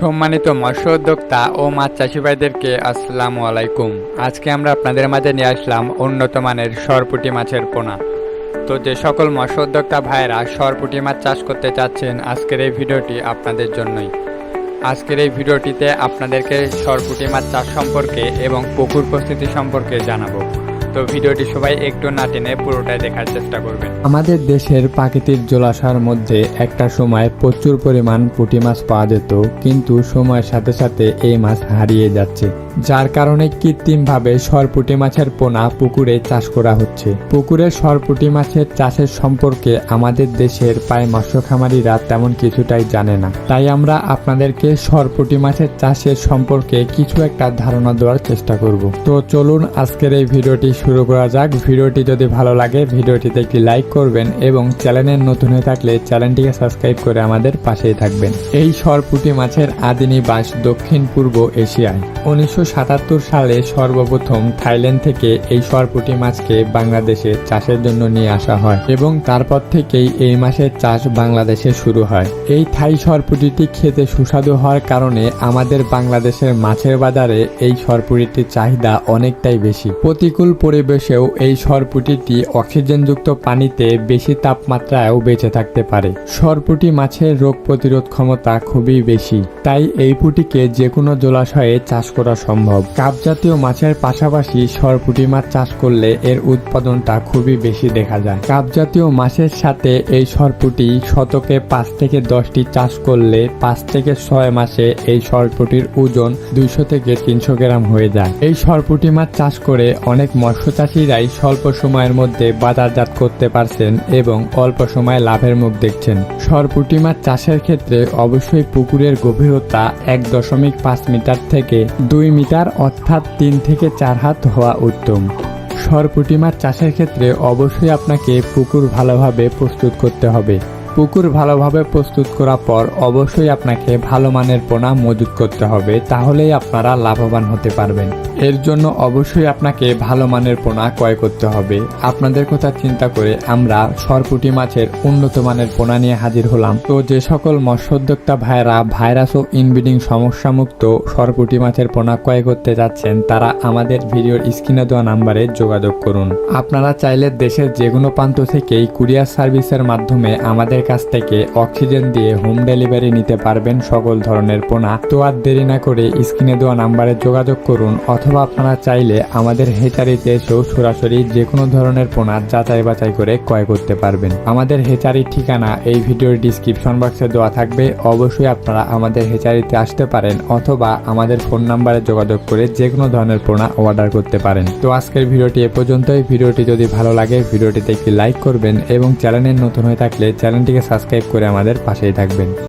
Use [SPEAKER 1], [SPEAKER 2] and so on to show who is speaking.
[SPEAKER 1] সম্মানিত মৎস্য উদ্যোক্তা ও মাছ চাষি ভাইদেরকে আসসালামু আলাইকুম। আজকে আমরা আপনাদের মাঝে নিয়ে আসলাম উন্নত মানের সরপুটি মাছের পোনা। তো যে সকল মৎস্য উদ্যোক্তা ভাইয়েরা সরপুটি মাছ চাষ করতে চাচ্ছেন, আজকের এই ভিডিওটি আপনাদের জন্যই। আজকের এই ভিডিওটিতে আপনাদেরকে সরপুটি মাছ চাষ সম্পর্কে এবং পুকুর প্রস্তুতি সম্পর্কে জানাব। তো ভিডিওটি সবাই একটু না টেনে পুরোটাই দেখার চেষ্টা করবেন। আমাদের দেশের প্রাকৃতিক জলাশয়ের মধ্যে একটা সময় প্রচুর পরিমাণ পুঁটি মাছ পাওয়া যেত, কিন্তু সময়ের সাথে সাথে এই মাছ হারিয়ে যাচ্ছে। যার কারণে কৃত্রিমভাবে সরপুটি মাছের পোনা পুকুরে চাষ করা হচ্ছে। পুকুরে সরপুটি মাছের চাষের সম্পর্কে আমাদের দেশের প্রায় মৎস্য খামারিরা তেমন কিছুটাই জানে না। তাই আমরা আপনাদেরকে সরপুটি মাছের চাষের সম্পর্কে কিছু একটা ধারণা দেওয়ার চেষ্টা করব। তো চলুন আজকের এই ভিডিওটি শুরু করা যাক। ভিডিওটি যদি ভালো লাগে, ভিডিওটিতে একটি লাইক করবেন এবং চ্যানেলের নতুন হয়ে থাকলে চ্যানেলটিকে সাবস্ক্রাইব করে আমাদের পাশেই থাকবেন। এই সরপুটি মাছের আদি নিবাস দক্ষিণ পূর্ব এশিয়ায়। উনিশশো সাতাত্তর সালে সর্বপ্রথম থাইল্যান্ড থেকে এই সরপুটি মাছকে বাংলাদেশে চাষের জন্য নিয়ে আসা হয় এবং তারপর থেকেই এই মাছের চাষ বাংলাদেশে শুরু হয়। এই থাই সরপুটিটি খেতে সুস্বাদু হওয়ার কারণে আমাদের বাংলাদেশের মাছের বাজারে এই সরপুটির চাহিদা অনেকটাই বেশি। প্রতিকূল পরিবেশেও এই সরপুটিটি অক্সিজেনযুক্ত পানিতে বেশি তাপমাত্রায়ও বেঁচে থাকতে পারে। সরপুটি মাছের রোগ প্রতিরোধ ক্ষমতা খুবই বেশি, তাই এই পুটিকে যে কোনো জলাশয়ে চাষ করা সম্ভব। কাপ জাতীয় মাছের পাশাপাশি সরপুটি মাছ চাষ করলে এর উৎপাদনটা খুবই বেশি দেখা যায়। কাপ জাতীয় মাছের সাথে এই সরপুটি শতকে পাঁচ থেকে দশটি চাষ করলে পাঁচ থেকে ছয় মাসে এই সরপুটির ওজন দুইশো থেকে তিনশো গ্রাম হয়ে যায়। এই সরপুটি মাছ চাষ করে অনেক মৎস্য চাষিরাই স্বল্প সময়ের মধ্যে বাজারজাত করতে পারছেন এবং অল্প সময়ে লাভের মুখ দেখছেন। সরপুটি মাছ চাষের ক্ষেত্রে অবশ্যই পুকুরের গভীরতা এক দশমিক পাঁচ মিটার থেকে দুই মিটার অর্থাৎ তিন থেকে চার হাত হওয়া উত্তম। সরপুটি মাছ চাষের ক্ষেত্রে অবশ্যই আপনাকে পুকুর ভালোভাবে প্রস্তুত করতে হবে। পুকুর ভালোভাবে প্রস্তুত করার পর অবশ্যই আপনাকে ভালো মানের পোনা মজুত করতে হবে, তাহলেই আপনারা লাভবান হতে পারবেন। এর জন্য অবশ্যই আপনাকে ভালো মানের পোনা ক্রয় করতে হবে। আপনাদের কথা চিন্তা করে আমরা সরপুটি মাছের উন্নত মানের পোনা নিয়ে হাজির হলাম। তো যে সকল মৎস্যোদ্যোক্তা ভাইরা ভাইরাস ও ইনব্রিডিং সমস্যামুক্ত সরপুটি মাছের পোনা ক্রয় করতে যাচ্ছেন, তারা আমাদের ভিডিওর স্ক্রিনে দেওয়া নাম্বারে যোগাযোগ করুন। আপনারা চাইলে দেশের যে কোনো প্রান্ত থেকেই কুরিয়ার সার্ভিসের মাধ্যমে আমাদের কাছ থেকে অক্সিজেন দিয়ে হোম ডেলিভারি নিতে পারবেন সকল ধরনের পোনা। তো আর দেরি না করে স্ক্রিনে দেওয়া নাম্বারে যোগাযোগ করুন অথবা আপনারা চাইলে আমাদের হেচারিতে এসেও সরাসরি যে কোনো ধরনের পোনা যাচাই বাছাই করে ক্রয় করতে পারবেন। আমাদের হেচারির ঠিকানা এই ভিডিওর ডিসক্রিপশন বক্সে দেওয়া থাকবে। অবশ্যই আপনারা আমাদের হেচারিতে আসতে পারেন অথবা আমাদের ফোন নাম্বারে যোগাযোগ করে যে কোনো ধরনের পোনা অর্ডার করতে পারেন। তো আজকের ভিডিওটি এ পর্যন্তই। ভিডিওটি যদি ভালো লাগে, ভিডিওটিতে একটি লাইক করবেন এবং চ্যানেলের নতুন হয়ে থাকলে সাবস্ক্রাইব করে আমাদের পাশেই থাকবেন।